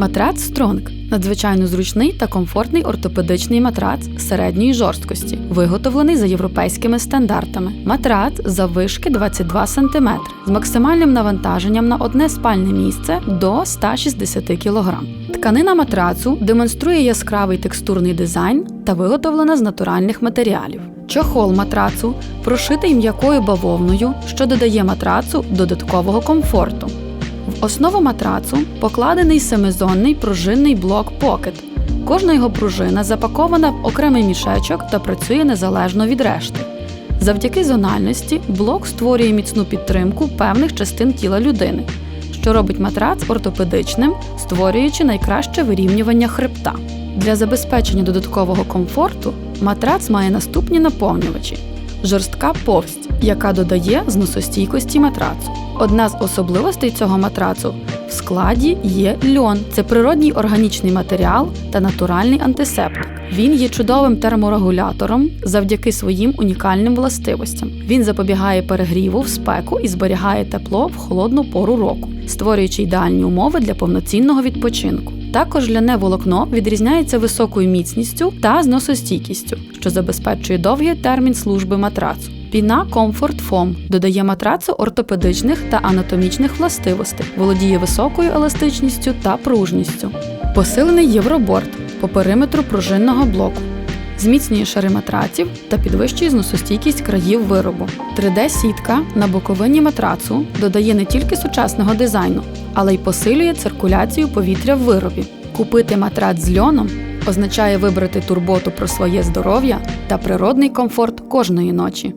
Матрац Стронг надзвичайно зручний та комфортний ортопедичний матрац середньої жорсткості, виготовлений за європейськими стандартами. Матрац заввишки 22 см з максимальним навантаженням на одне спальне місце до 160 кг. Тканина матрацу демонструє яскравий текстурний дизайн та виготовлена з натуральних матеріалів. Чохол матрацу прошитий м'якою бавовною, що додає матрацу додаткового комфорту. Основу матрацу покладений семизонний пружинний блок Pocket. Кожна його пружина запакована в окремий мішечок та працює незалежно від решти. Завдяки зональності блок створює міцну підтримку певних частин тіла людини, що робить матрац ортопедичним, створюючи найкраще вирівнювання хребта. Для забезпечення додаткового комфорту матрац має наступні наповнювачі: жорстка повсть, яка додає зносостійкості матрацу. Одна з особливостей цього матрацу в складі є льон. Це природній органічний матеріал та натуральний антисептик. Він є чудовим терморегулятором завдяки своїм унікальним властивостям. Він запобігає перегріву в спеку і зберігає тепло в холодну пору року, створюючи ідеальні умови для повноцінного відпочинку. Також ляне волокно відрізняється високою міцністю та зносостійкістю, що забезпечує довгий термін служби матрацу. Піна Comfort Foam додає матрацу ортопедичних та анатомічних властивостей, володіє високою еластичністю та пружністю. Посилений євроборд по периметру пружинного блоку. Зміцнює шари матраців та підвищує зносостійкість країв виробу. 3D-сітка на боковині матрацу додає не тільки сучасного дизайну, але й посилює циркуляцію повітря в виробі. Купити матрац з льоном означає вибрати турботу про своє здоров'я та природний комфорт кожної ночі.